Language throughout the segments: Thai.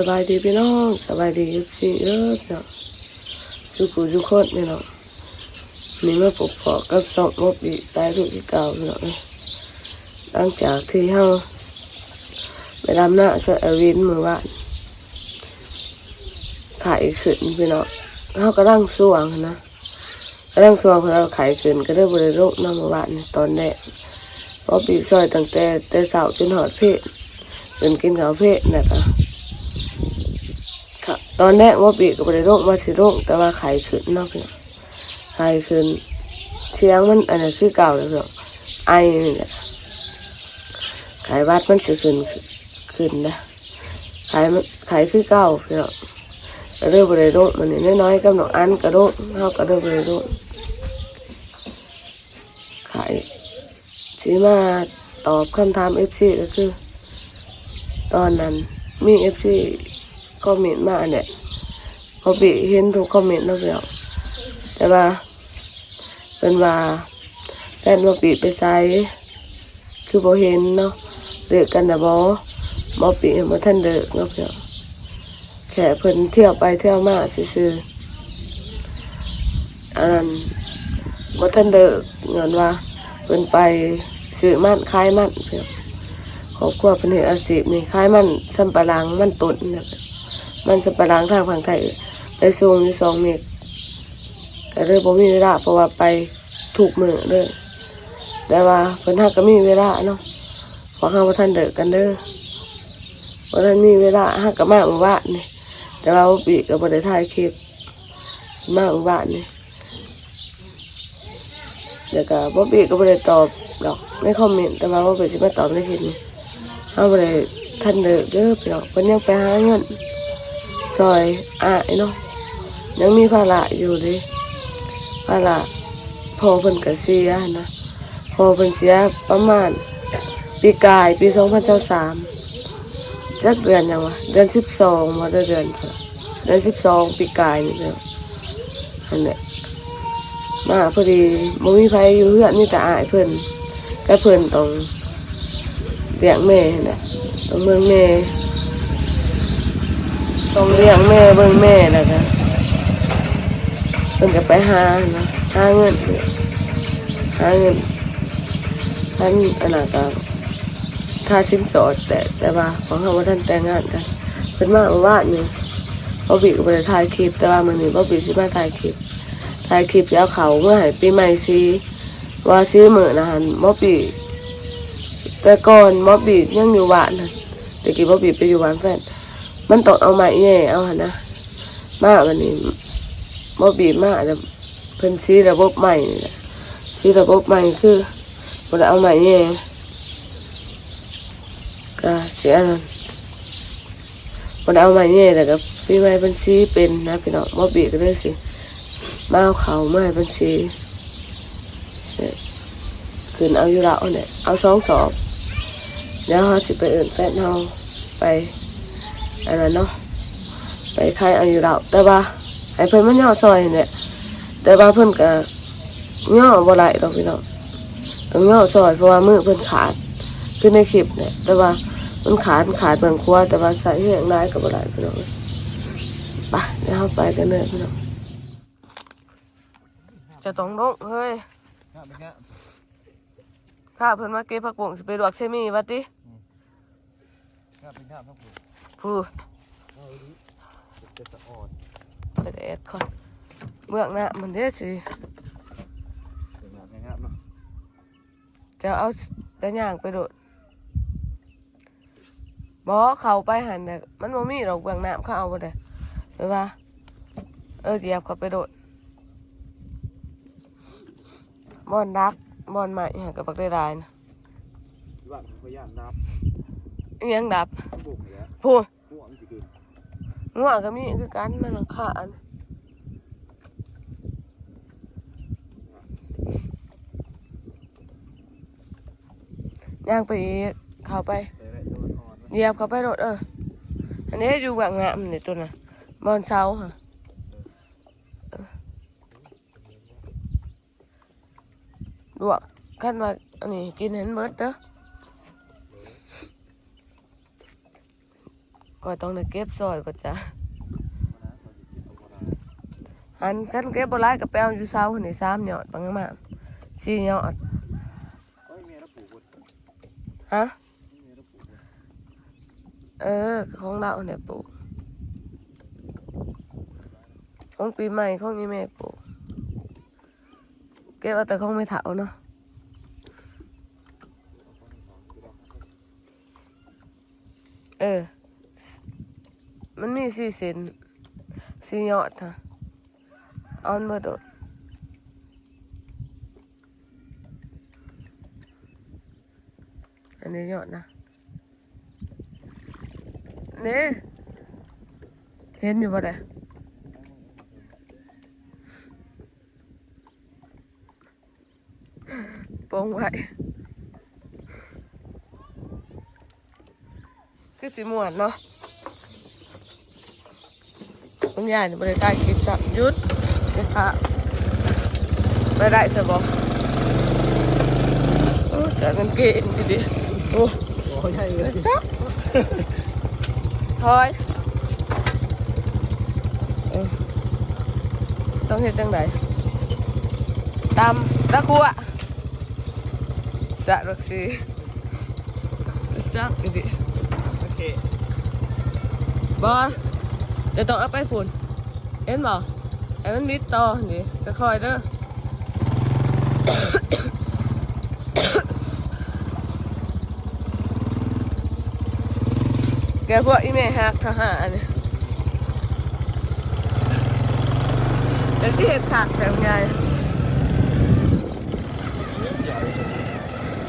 สบายดีพี่น้องสบายดีเอฟซีเด้อพี่น้องสุขุสุขคนพี่น้องนี่มาปกพอกับสองมบอีสายลูกที่เก่าพี่น้องเอ้ยหลังจากที่เฮาไปดำหน้าช่วยอวินมือวานไข่ขึ้นพี่น้องเฮาก็ร่างสวงนะก็ร่างสวงของเราไข่ขึ้นก็ได้บริโภคน้ำเมื่อวานตอนแรกพอปีซอยตั้งแต่แต่สาจนหอดเพศจนกินข้าวเพศนะคะค่ะ ตอนแรกว่าปีก็บ่ได้โรคมาสิโรคแต่ว่าไข้ขึ้นนอกเนี่ยไข้ขึ้นเสียงมันอันนั้นคือเก่าแล้วเนาะไอนี่แหละไข้วัดมันสิขึ้นขึ้นนะไข้มันไข้คือเก่าเนาะก็เริ่มบ่ได้โรคมันนี่น้อยๆกับน้องอันก็โรคเฮากริ่มบ่ได้โรคไข้สิมาตอบคำถาม FC ก็คือ ตอนนั้นมี FC คอมเมนต์มาเนี่ยพอบีเห็นทุกคอมเมนต์แล้วเดียวแต่ว่าเป็นว่าแซนมาปีไปใส่คือพอเห็นเนาะเดือกันนะบอบอปีมาท่านเดือกเนาะเดียวแค่เพิ่นเที่ยวไปเที่ยวมาซื่ออันนั้นมาท่านเดือกเงินว่าเพิ่นไปซื้อมันขายมันเพียงครอบครัวเป็นเหตุอาชีพนี่ขายมันสัมปะหลังมันตุนเนี่ย มันจะไปล้างทางฝั่งไทยไปซูมอยู่สองเมตรแต่เรื่องผมมีเวลาเพราะว่าไปถูกมือเลยแต่ว่าเพิ่นหักก็มีเวลาเนาะเพอข้าว่าท่านเดิกกันเด้อเพราะท่านมีเวลาหักก็มาเมื่อวานนี่แต่ว่าบ่ปีกับบริถ่ายคลิปมาเมื่านนี่เดี๋ยวก็บ่ปีกับบริตอบดอกในคอมเมนต์แต่ว่าบ่ปีสิมาตอบในคลิปนี้เอาบริท่านเดิกเด้อพี่น้องเพิ่นยังไปหาเงิน ซอยอายเนาะยังมีภาระอยู่ดิภาระพอเพิ่นก็เสียนะพอเพิ่นเสียประมาณ ปีกายปีสองพันเจ้าสามจักเดือนยังวะเดือนสิบสองมาเดือนเท่าไหร่เดือนสิบสองปีกายนี่เด้ออันเนี้ยมาพอดีบ่มีไผอยู่เฮือนมีแต่อายเพิ่นก็เพิ่นต้องเลี้ยงแม่น่ะต้องเมืองแม่ ต้องเลี้ยงแม่เบิ่งแม่แล้วก็เพิ่นก็ไปหานะหาเงินหาเงินท่านอันนั้นก็ค่าชิ้นสอดแต่แต่ว่าของเขาว่าท่านแต่งงานกันเพิ่นมาเมื่อวานนี่บ่บีก็บ่ได้ถ่ายคลิปแต่ว่ามื้อนี้บ่บีสิมาถ่ายคลิปถ่ายคลิปจะเอาเขาเมื่อให้ปีใหม่สิว่าสิมื้อนะหั่นบ่บีแต่ก่อนบ่บียังอยู่บ้านนะแต่กี้บ่บีไปอยู่บ้านแฟน มันต้องเอาไม้แย่เอาหนนะมาวันนี้มอบีมาจะเพิ่นซีระบบใหม่นี่แหละซีระบบใหม่คือบ่ได้เอาไม้แย่ก็เสียนั่นบ่ได้เอาไม้แย่แต่ก็พี่ไม้เพิ่นซีเป็นนะพี่น้องมอบีก็เลยสิมาเอาเขามาให้เพิ่นซีเนี่ยขึ้นเอาอยู่แล้วเนี่ยเอาสองสอบแล้วเขาสิไปเอื่นแฟนเฮาไป อันนั้นเนาะไปขายอายุเราแต่ว่าไอ้เพิ่นมันย่อซอยเนี่ยแต่ว่าเพิ่นก็ย่อบ่ไหลดอกพี่น้องต้องย่อซอยเพราะว่ามือเพิ่นขาดคือในคลิปเนี่ย แต่ว่ามันขาดขาดเบิ่งครัวแต่ว่าใส่เฮียงได้ก็บ่ไหลพี่น้องไปเดี๋ยวเราไปกันเลยพี่น้องจะต้องลงเฮ้ยข้าเพิ่นมาเก็บผักบุ้งสิไปลวกเซมี่ว่าติครับเป็นครับครับผ มผู้เอาดิจะสะออดไปแดดก่อนเมืองน่ะมันเด้สิเป็นงานเป็นงานเนาะจะเอาแต่ย่างไปโดดบอเขาไปหันเนี่ยมันบ่มีดอกเบื้องน้ำเขาเอาไปเลยไปว่า เออเหยียบเขาไปโดดมอนรักมอนใหม่หันกับบักได้รายนะที่บ้านผมพยายามนับอิหยังดับบุกเลยพูดห่วงสิคือ ง่วก็มีคือกันมันหลังคาอันย่างไปเข้าไปเหยียบเข้าไปโดดเออ อันนี้อยู่แบบงามเนี่ตัวน่ะบอนเสาค่ะเออลวกขั้นว่าอันนี้กินเห็นเบิดเด้อ ก็ต้องได้เก็บซอยก็จะนะเขาจะอันกันเก็บบ่หลายก็ไปเอาอยู่เช้าหั่นนี่3ยอดบางมาสี่ยอดเอ้ยแม่เราปลูกบนฮะเออของเราเนี่ยปลูกของปีใหม่ของนี่แม่ปลูกเก็บเอาแต่ของไม่เถาเนาะเออ มันมีสี่เซนสี่ยอดค่ะเอาอนมาโดดอันนี้ยอดนะนี่เห็นอยู่บ่ได้โปองไว้คือสิม่วนเนาะ คุณยายนี่บ่ได้ถ่ายคลิปสับหยุดเดี๋ยวค่ะไปได้ใช่บ่โอ้จัดกันเก่งดีดิโอ้โอ้ยใช่เลยซักถอยเออต้องเฮ็ดจังไดตำตะกัวสะรักสีซักอีดิโอเคบอ เดี๋ยวต้องเอาไปฝุ่นเห็นบ่ไอ้มันมิดต่อนี่ค่อยเด้อแกพวกอีเมฮักทหารนี่แต่ที่เห็นขักแต่ไง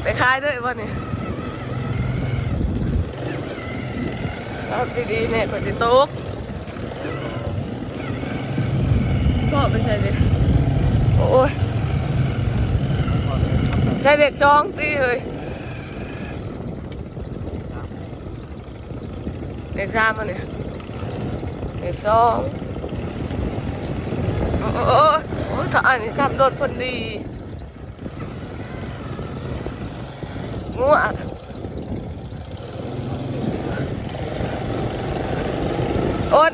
ไปขายด้วยบ่นี่รับดีๆเนี่ยกว่าจะตก พ่อไปใส่เดิโอ้ยใช่เด็กสองตีเลยเด็กสามมาเนี่ยเด็กสองโอ้โหโอ้โหถ้าอันนี้ขับรถคนดีงัวโอน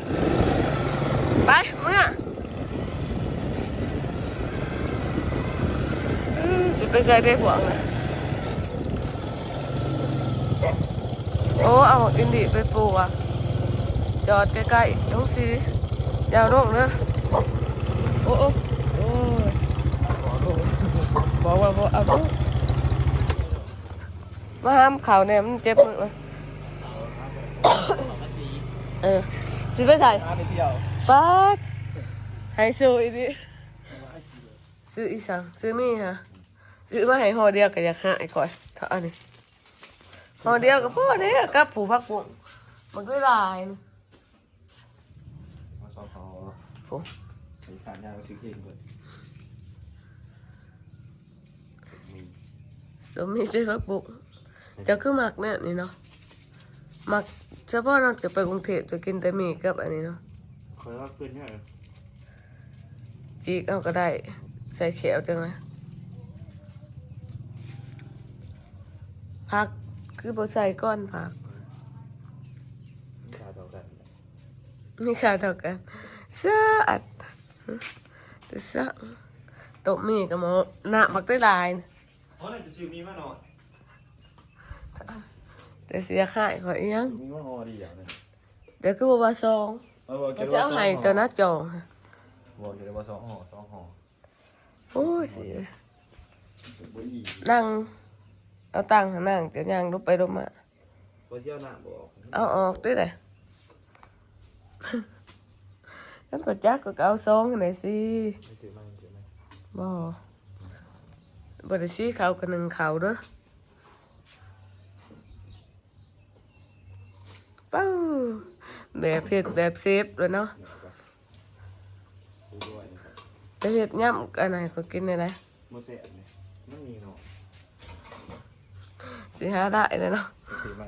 ไปเมึงอะอื้อสิ ไปใส่ได้หวงโอ้เอาอินดีไปปลูกอะ จอดใกล้ๆต้องสียาวลงเนอะโอ้โอ้โอ้บอกว่าบอกเอาลูกมาห้ามเขาเนี่ยมันเจ็บมือเออสิไปใส่น้าไปเที่ยวป๊าดให้ซื้ออีดิซื้ออีสังซื้อนี่ฮะ ซื้อมาให้ห่อเดียวก็อยากหายก่อนเท่าอันนี้ห่อเดียวก็พอเด้อกับผูพักปุงมันก็ลายนี่มาสอบเขาผูถึงขาดยาไปซื้อเองเลยมีตัวมีซื้อพักปุงจะคือหมักเนี่ยนี่เนาะหมักเฉพาะเราจะไปกรุงเทพจะกินแต่หมีกับอันนี้เนาะเคยว่าเกินเนี่ยจีกเอาก็ได้ ใส่เขียวจังเลย ผัก คือบ่ใส่ก้อนผักมีขาต่อกันนี่ค่ะเท่ากันสะอัดสะตบมีกับหมอหน้ามักได้หลายนะอ๋อน่าจะชื่อมีมาหน่อยแต่เสียหายขอยอีหยังมีว่าฮอดีอย่างนึงเดี๋ยวคือบ่ว่าซองเออบอกมันจะเอาให้ตัวหน้าจอบอกเดี๋ยวว่าสองห่อสองห่อโอ้ยสิบุหรี่นั่ง เอาตังค์ให้นั่งจะย่างลุกไปลุกมาตัวเชี่ยวหน้าบอกเอาออกด้วยเลยฉันก็จักก็เอาซองให้หน่อยสิไม่ซื้อมาไม่ซื้อมาบ่บ่ได้สิเขากับหนึ่งเขาเด้อเป้าแบบเผ็ดแบบเซฟเลยเนาะซื้อด้วยนะครับจะเห็ดย่ำอันไหนก็กินได้ไหนโมเสสเนี่ยมันมีเนาะ สิหาได้เลยเนาะซื้อมา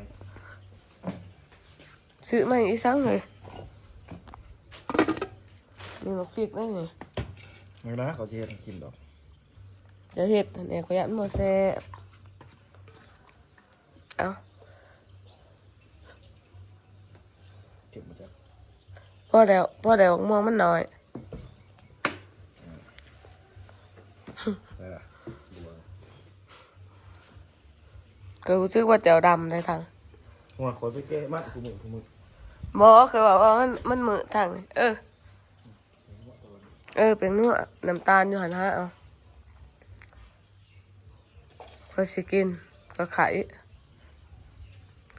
ซื้อมาอีสังเลยนี่มาพริกได้ไงไม่นะเขาจะเห็นกินดอกจะเห็ดอันนี้ก็ยันโมแซ่บเอาอแต่พ่อแต่บักม่วงมันน้อย ได้ละบัว ก็รู้สึกว่าแจ่วดำได้ทางหัวขอไปแก้มากกูมึงกูมึงหมอคือว่าว่ามันมันมือทางนี่เออ เออเป็นนัวน้ำตาลอยู่หันฮะเอาพอสิกินก็ไข่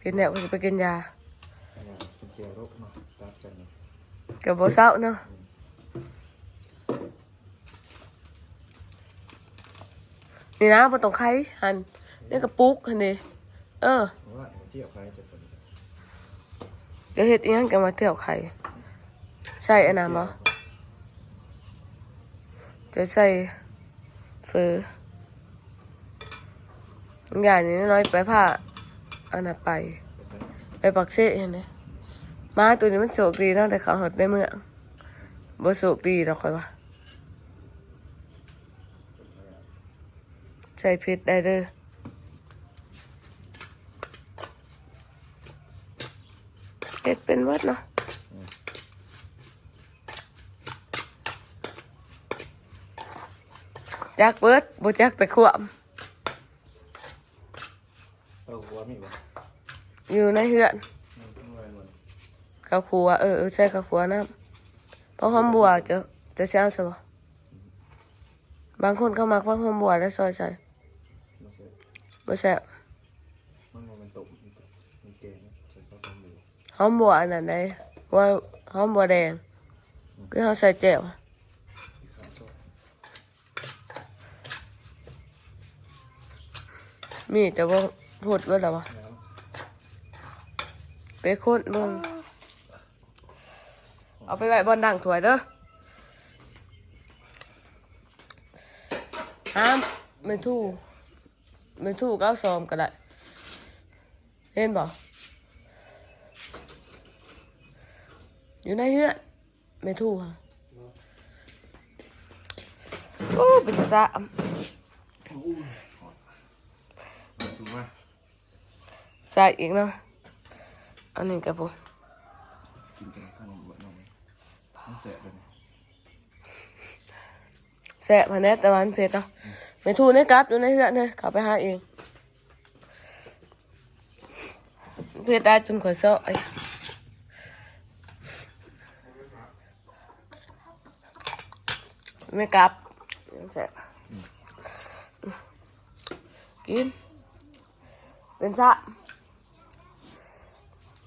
กินเนี่ยพอสิไปกินยาอันนี้เป็นเจียวรกเนาะตัดกันเนาะกับโบเศร้าเนาะนี่นะบนตรงไข่หัน นี่กระปุกหันนี่เออเพราะว่าเจียวใครจะเป็นจะเห็ดอีหยังกันมาเที่ยวไข่ใส่อันนั้นบ่จะใส่เฟออย่างนี้น้อยไปผ้าอันนั้นไป ไปปักเสเห็นไหมมาตัวนี้มันโศกดีเนาะแต่เขาหดในเมื่องบ่โศกดีหรอกค่อยว่าใส่ผิดได้เด้อ ฮ็ดเป็นวัดเนาะจักเบิดบ่จักแต่ขวมเออหัวมีบ่อยู่ในเฮือนอืมเอาไว้หมดข้าวครัวเออเออใช่ข้าวครัวนะเพราะหอมบัวจะจะเช้าใช่ปะบางคนเขามักว่าหอมบัวแล้วซอยใส่ไม่ใช่ ไม่ใช่บ มันมันตกมันตกมันแก่นะใส่ข้าวต้มอยู่ หอมบัวอันนั้นไหนว่าหอมบัวแดงคือเขาใส่แจ่วที่ข้าวต้มมีจะว่าพูดว่าอะไรวะไปโคตรมึงเอาไปไว้บนดังถวยเด้อห้ามไม่ทู่ไม่ทู่ก็เอาซอมก็ได้เห็นบ่อ ยู่ในเฮือนไม่ทู่ค่ะโอ้เป็นจะถูกไหมใส่อีกเนาะอันนี้กับผมกินกันข้าวบวชน้องมันแสบเลยนะแสะมาแน่แต่วามันเผ็ดเนาะไม่ทู่ในกลับอยู่ในเฮือนเลยกลับไปหาเองเผ็ดได้จนขวดเซาะไอ้ ไม่กลับยังแสะกิน เป็นซะ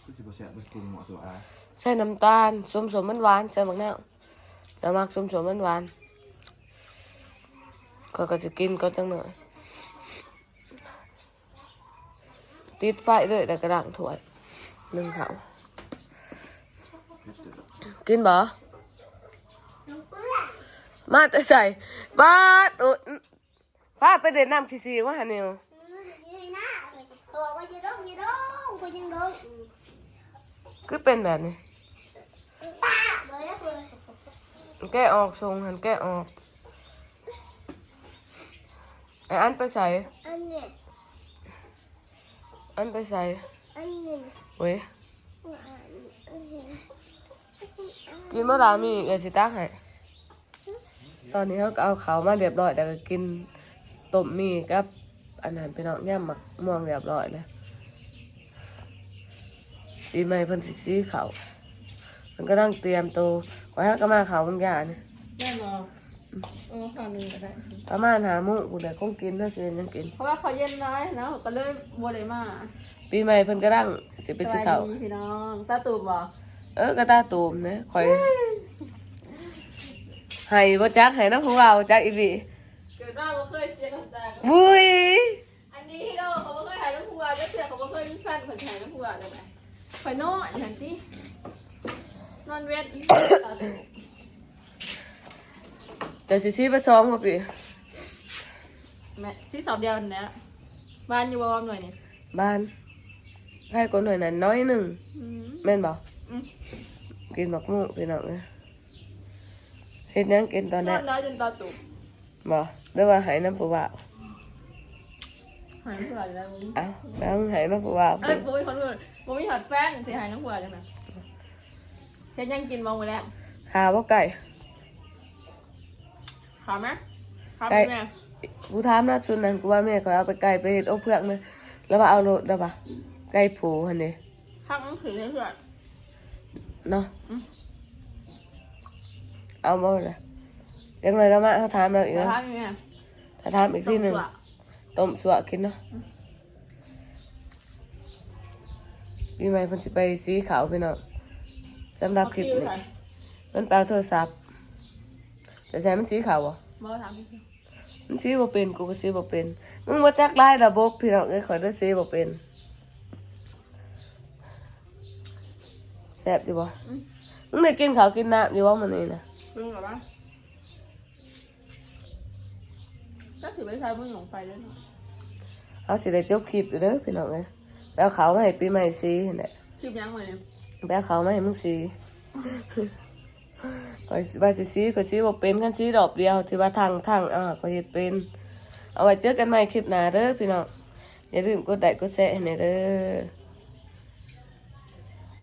คือสิบแสบเป็นกลุ่มหมอตัวอาใส่น้ำตาลสมสมมันหวานใส่บักนาวแต่มักสมสมมันหวานก็ก็จะกินก็จังหน่อย ติดไฟเลยแต่กระดังถ้วยหนึ่งเขาวกินบ่ มาแต่ใส่บ้าตุนพาไปเด่นน้ำขี้ซีว่าหันนิวบอกว่าจะร้องจะร้องกูยังร้องคือเป็นแบบนี้ป้าบอกแล้วคือแกออกทรงหันแกะออกไออันไปใส่อันเนี้ยอันไปใส่อันนึ่งเว้ยกินเมื่อไหร่มีเอสิตักให้ ตอนนี้เขาก็เอาเขาวมาเรียบร้อย แต่ก็กินต้มมีกับอันนั้นไปเนาะย่ำหมักม่วงเรียบร้อยแล้วปีใหม่เพิ่นสิซีเขาวมันก็ต้องเตรียมตัวไว้ให้ก็มาเขาวบางอย่างนี่ได้บอกเออฝั่งหนึงก็ได้ ประมาณหาโมุกูเดี๋ยวคงกินถ้ากินยังกิน เพราะว่าเขาเย็นน้อยนะก็เลยบัวเลยมาปีใหม่เพิ่นก็ตั้งสิไปสซื้อวัสเขาวดีพี่น้องตาตูบบอกเออกระตาตูมนะคอย ให้บ่จักให้น้ำผู้เบาจักอีบีเกิดมาบ่เคยเสียกับใจบุ้ยอันนี้เราเขาบ่เคยหายน้ำผัวจะเสียเขาบ่เคยมีแฟนคนหายน้ำผัวเลยไหมคอยนอนเห็นที่นอนเวทตาตูบแต่สิซีไปซ้อมกับปีแม่ซีสอบเดียวเนี้ยบ้านอยู่บ่หน่วยนี่บ้านให้คนหน่อยนั้นน้อยหนึ่งอืมแม่นบอกอืม กินหมักหมูพี่น้องเอ้ย เฮ็ดหยังกินตอนนนี้อนน้อยจนตาตูบบอกหรือว่าให้น้ำผู้เบาหายน้ำผัวแล้วเอ้าแล้วให้น้ำผู้เบาเอ้ยบ่มีคนอื่นบ่มีหอดแฟนสิหายน้ำผัวจังไงเฮ็ดยังกินบ้างไปแล้วขาบ่ไก่ ขาวไหมขาวไก่เป็นไงกูถามนะชุดนั้นกูว่าแม่เขาเอาไปไก่ไปเฮ็ดอบเพือกเลยแล้วว่าเอาโลดได้ปะไก่ผูหั่นนี่พักหนังสือเฉยเนาะ เอาบ่ล่ะเดี๋ยังไงแล้วมาเขาถามเราอีๆกแต่นะพักยังไงถ้าถามอีกทีหนึ่งต้มสั่วต้มสวกินเนาะพี่ใหม่เพิ่นสิไปสีขาวพี่น้องสำหรับคลิปเอานี้ใส่มันแปลโทรศัพท์แต่ใช้มันสีขาวบ่บ่ถามพี่คิวมันสีบ่เป็นกูก็สีบ่เป็นมึงบ่จักลายระบบพี่น้องเอ้ยขอยได้สีบ่เป็นแซ่บอยู่บ่มึงได้กินข้าวกินน้ำอยู่บ่มื้อนี้นะ มึงเหรอปะก็ถือไปใช้มึงหลงไปเลยเนาะเอาสิได้จบคลิปอยู่เด้อพี่น้องเอ้ยไปเอาข้าวมาให้ปีใหม่สีนั่นแหละคลิปยังไงเนี่ยไปเอาข้าวมาให้มึงสีข้อยสิว่าสิสีก็สีบ่เป็นคันสีดอกเดียวที่ว่าทางทางอ่าก็เฮ็ดเป็น เอาไว้เจอกันใหม่คลิปหน้าเด้อพี่น้องอย่าลืมกดไลค์กดแชร์ให้หน่อยเด้อ